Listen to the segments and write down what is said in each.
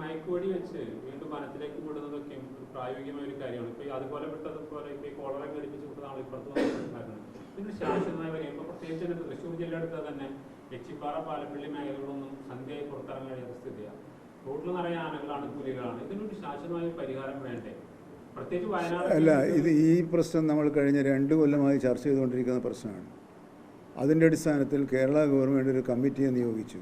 മയക്കുവടി വെച്ച് വീണ്ടും വനത്തിലേക്ക് വിടുന്നതൊക്കെ പ്രായോഗികമായ ഒരു കാര്യമാണ്. ഇപ്പൊ അതുപോലെ പെട്ടതുപോലെ ഇപ്പൊ കോളറ ഘടിപ്പിച്ച് വിട്ടതാണ് ഇപ്പുറത്ത് മനസ്സിലാക്കുന്നത് ഇതിന് ശാശ്വതമായി ഇപ്പൊ പ്രത്യേകിച്ച് തന്നെ തൃശ്ശൂർ ജില്ല തന്നെ എച്ചിപ്പാറ പാലപ്പള്ളി മേഖലകളൊന്നും സന്ധ്യയായി പുറത്തിറങ്ങാൻ കഴിയാത്ത സ്ഥിതിയാണ്. റോഡിൽ നിറയെ ആനകളാണ് പുലികളാണ്. ഇതിനൊരു ശാശ്വതമായ പരിഹാരം വേണ്ടേ? അല്ല ഇത് ഈ പ്രശ്നം നമ്മൾ കഴിഞ്ഞ രണ്ട് കൊല്ലമായി ചർച്ച ചെയ്തുകൊണ്ടിരിക്കുന്ന പ്രശ്നമാണ്. അതിന്റെ അടിസ്ഥാനത്തിൽ കേരള ഗവൺമെന്റ് ഒരു കമ്മിറ്റിയെ നിയോഗിച്ചു.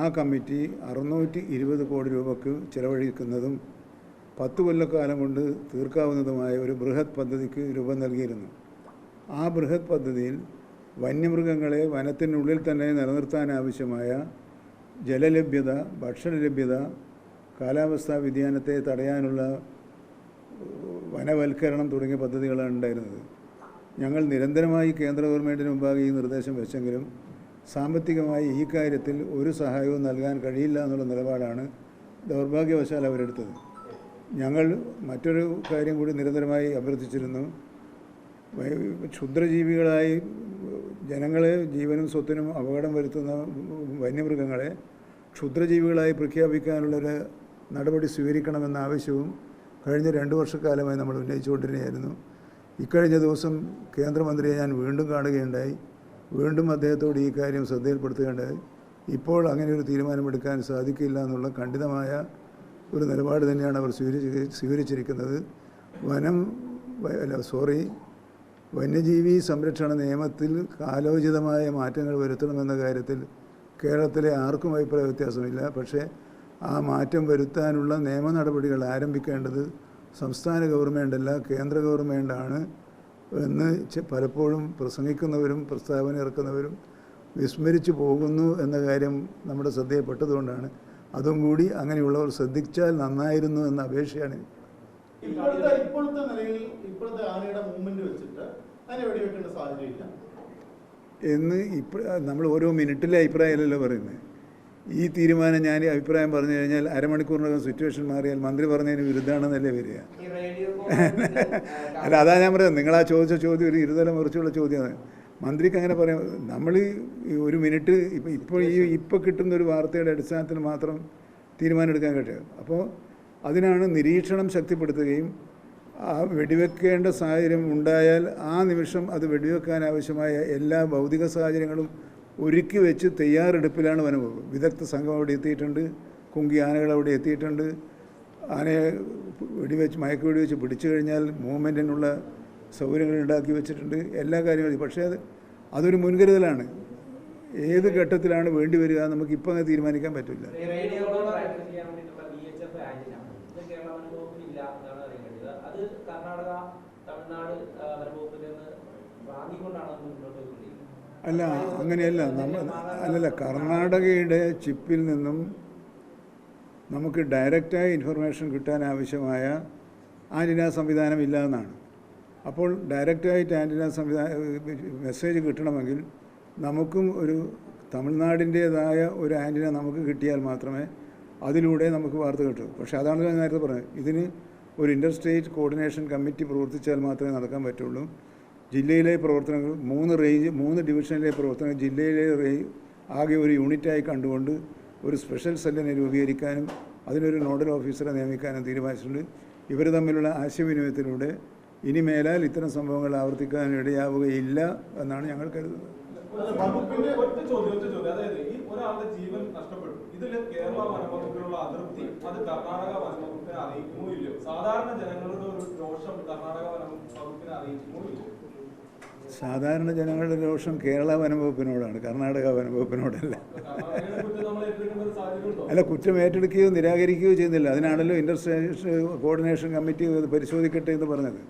ആ കമ്മിറ്റി അറുന്നൂറ്റി ഇരുപത് കോടി രൂപക്ക് ചെലവഴിക്കുന്നതും പത്ത് കൊല്ലക്കാലം കൊണ്ട് തീർക്കാവുന്നതുമായ ഒരു ബൃഹത് പദ്ധതിക്ക് രൂപം നൽകിയിരുന്നു. ആ ബൃഹത് പദ്ധതിയിൽ വന്യമൃഗങ്ങളെ വനത്തിനുള്ളിൽ തന്നെ നിലനിർത്താൻ ആവശ്യമായ ജലലഭ്യത ഭക്ഷണലഭ്യത കാലാവസ്ഥാ വ്യതിയാനത്തെ തടയാനുള്ള വനവൽക്കരണം തുടങ്ങിയ പദ്ധതികളാണ് ഉണ്ടായിരുന്നത്. ഞങ്ങൾ നിരന്തരമായി കേന്ദ്ര ഗവൺമെന്റിന് മുമ്പാകെ ഈ നിർദ്ദേശം വെച്ചെങ്കിലും സാമ്പത്തികമായി ഈ കാര്യത്തിൽ ഒരു സഹായവും നൽകാൻ കഴിയില്ല എന്നുള്ള നിലപാടാണ് ദൗർഭാഗ്യവശാൽ അവരെടുത്തത്. ഞങ്ങൾ മറ്റൊരു കാര്യം കൂടി നിരന്തരമായി അഭ്യർത്ഥിച്ചിരുന്നു. ക്ഷുദ്രജീവികളായി ജനങ്ങളെ ജീവനും സ്വത്തിനും അപകടം വരുത്തുന്ന വന്യമൃഗങ്ങളെ ക്ഷുദ്രജീവികളായി പ്രഖ്യാപിക്കാനുള്ളൊരു നടപടി സ്വീകരിക്കണമെന്ന ആവശ്യവും കഴിഞ്ഞ രണ്ട് വർഷക്കാലമായി നമ്മൾ ഉന്നയിച്ചുകൊണ്ടിരുന്നതായിരുന്നു. ഇക്കഴിഞ്ഞ ദിവസം കേന്ദ്രമന്ത്രിയെ ഞാൻ വീണ്ടും കാണുകയുണ്ടായി. വീണ്ടും അദ്ദേഹത്തോട് ഈ കാര്യം ശ്രദ്ധയിൽപ്പെടുത്തുകയുണ്ടായി ഇപ്പോൾ അങ്ങനെ ഒരു തീരുമാനമെടുക്കാൻ സാധിക്കില്ല എന്നുള്ള ഖണ്ഡിതമായ ഒരു നിലപാട് തന്നെയാണ് അവർ സ്വീകരിച്ച് സ്വീകരിച്ചിരിക്കുന്നത്. വനം അല്ല സോറി വന്യജീവി സംരക്ഷണ നിയമത്തിൽ കാലോചിതമായ മാറ്റങ്ങൾ വരുത്തണമെന്ന കാര്യത്തിൽ കേരളത്തിലെ ആർക്കും അഭിപ്രായ വ്യത്യാസമില്ല. പക്ഷേ ആ മാറ്റം വരുത്താനുള്ള നിയമ നടപടികൾ ആരംഭിക്കേണ്ടത് സംസ്ഥാന ഗവൺമെന്റല്ല കേന്ദ്ര ഗവൺമെന്റാണ് എന്ന് പലപ്പോഴും പ്രസംഗിക്കുന്നവരും പ്രസ്താവന ഇറക്കുന്നവരും വിസ്മരിച്ചു പോകുന്നു എന്ന കാര്യം നമ്മുടെ ശ്രദ്ധയിൽപ്പെട്ടതുകൊണ്ടാണ്. അതും കൂടി അങ്ങനെയുള്ളവർ ശ്രദ്ധിച്ചാൽ നന്നായിരുന്നു എന്ന അപേക്ഷയാണ്. ഇപ്പോഴത്തെ ഇപ്പോഴത്തെ നിലയിൽ ഇപ്പോഴത്തെ ആനയുടെ മൂവ്മെന്റ് വെച്ചിട്ട് അതിനെ വെടിവെക്കേണ്ട സാഹചര്യമില്ല എന്ന് ഇപ്പോൾ നമ്മൾ ഓരോ മിനിറ്റിലെ അഭിപ്രായമല്ലല്ലോ പറയുന്നത്. ഈ തീരുമാനം ഞാൻ അഭിപ്രായം പറഞ്ഞു കഴിഞ്ഞാൽ അരമണിക്കൂറിനകം സിറ്റുവേഷൻ മാറിയാൽ മന്ത്രി പറഞ്ഞതിന് വിരുദ്ധമാണെന്നല്ലേ വരിക. അല്ല അതാ ഞാൻ പറയുന്നത് നിങ്ങളാ ചോദിച്ച ചോദ്യം ഒരു ഇരുതല മുറിച്ചുള്ള ചോദ്യമാണ്. മന്ത്രിക്ക് അങ്ങനെ പറയാം. നമ്മൾ ഒരു മിനിറ്റ് ഇപ്പം ഇപ്പോൾ ഈ ഇപ്പോൾ കിട്ടുന്ന ഒരു വാർത്തയുടെ അടിസ്ഥാനത്തിൽ മാത്രം തീരുമാനമെടുക്കാൻ കഴിയും അപ്പോൾ അതിനാണ് നിരീക്ഷണം ശക്തിപ്പെടുത്തുകയും ആ വെടിവെക്കേണ്ട സാഹചര്യം ഉണ്ടായാൽ ആ നിമിഷം അത് വെടിവെക്കാൻ ആവശ്യമായ എല്ലാ ഭൗതിക സാഹചര്യങ്ങളും ഒരുക്കി വെച്ച് തയ്യാറെടുപ്പിലാണ് വനംവകുപ്പ് വിദഗ്ധ സംഘം അവിടെ എത്തിയിട്ടുണ്ട് കുങ്കി ആനകൾ അവിടെ എത്തിയിട്ടുണ്ട്. ആനയെ വെടിവെച്ച് മയക്ക് വെടിവെച്ച് പിടിച്ചു കഴിഞ്ഞാൽ മൂവ്മെന്റിനുള്ള സൗകര്യങ്ങൾ ഉണ്ടാക്കി വെച്ചിട്ടുണ്ട്. എല്ലാ കാര്യങ്ങളും. പക്ഷേ അത് അതൊരു മുൻകരുതലാണ്. ഏത് ഘട്ടത്തിലാണ് വേണ്ടി വരിക നമുക്ക് ഇപ്പം അങ്ങനെ തീരുമാനിക്കാൻ പറ്റില്ല. കർണാടക തമിഴ്നാട് വാങ്ങിക്കൊണ്ടാണ് അല്ല അങ്ങനെയല്ല. നമ്മൾ അല്ലല്ല കർണാടകയുടെ ചിപ്പിൽ നിന്നും നമുക്ക് ഡയറക്റ്റായി ഇൻഫർമേഷൻ കിട്ടാൻ ആവശ്യമായ ആന്റിന സംവിധാനം ഇല്ല എന്നാണ്. അപ്പോൾ ഡയറക്റ്റായിട്ട് ആന്റിന സംവിധാനം മെസ്സേജ് കിട്ടണമെങ്കിൽ നമുക്കും ഒരു തമിഴ്നാടിന്റേതായ ഒരു ആന്റിന നമുക്ക് കിട്ടിയാൽ മാത്രമേ അതിലൂടെ നമുക്ക് വാർത്ത കിട്ടൂ. പക്ഷേ അതാണ് ഞാൻ നേരത്തെ പറഞ്ഞത്. ഇതിന് ഒരു ഇന്റർ സ്റ്റേറ്റ് കോർഡിനേഷൻ കമ്മിറ്റി പ്രവർത്തിച്ചാൽ മാത്രമേ നടക്കാൻ പറ്റുള്ളൂ. ജില്ലയിലെ പ്രവർത്തനങ്ങൾ മൂന്ന് റേഞ്ച് മൂന്ന് ഡിവിഷനിലെ പ്രവർത്തനങ്ങൾ ജില്ലയിലെ റേഞ്ച് ആകെ ഒരു യൂണിറ്റായി കണ്ടുകൊണ്ട് ഒരു സ്പെഷ്യൽ സെല്ലിനെ രൂപീകരിക്കാനും അതിനൊരു നോഡൽ ഓഫീസറെ നിയമിക്കാനും തീരുമാനിച്ചിട്ടുണ്ട്. ഇവർ തമ്മിലുള്ള ആശയവിനിമയത്തിലൂടെ ഇനി മേലാൽ ഇത്തരം സംഭവങ്ങൾ ആവർത്തിക്കാൻ ഇടയാവുകയില്ല എന്നാണ് ഞങ്ങൾ കരുതുന്നത്. സാധാരണ ജനങ്ങളുടെ ഒരു രോഷം കർണാടക വനംവകുപ്പിനെ അറിയിക്കുമോ ഇല്ലയോ? സാധാരണ ജനങ്ങളുടെ രോഷം കേരള വനംവകുപ്പിനോടാണ് കർണാടക വനംവകുപ്പിനോടല്ല. അല്ല കുറ്റം ഏറ്റെടുക്കുകയോ നിരാകരിക്കുകയോ ചെയ്യുന്നില്ല. അതിനാണല്ലോ ഇന്റർ കോർഡിനേഷൻ കമ്മിറ്റി പരിശോധിക്കട്ടെ എന്ന് പറഞ്ഞത്.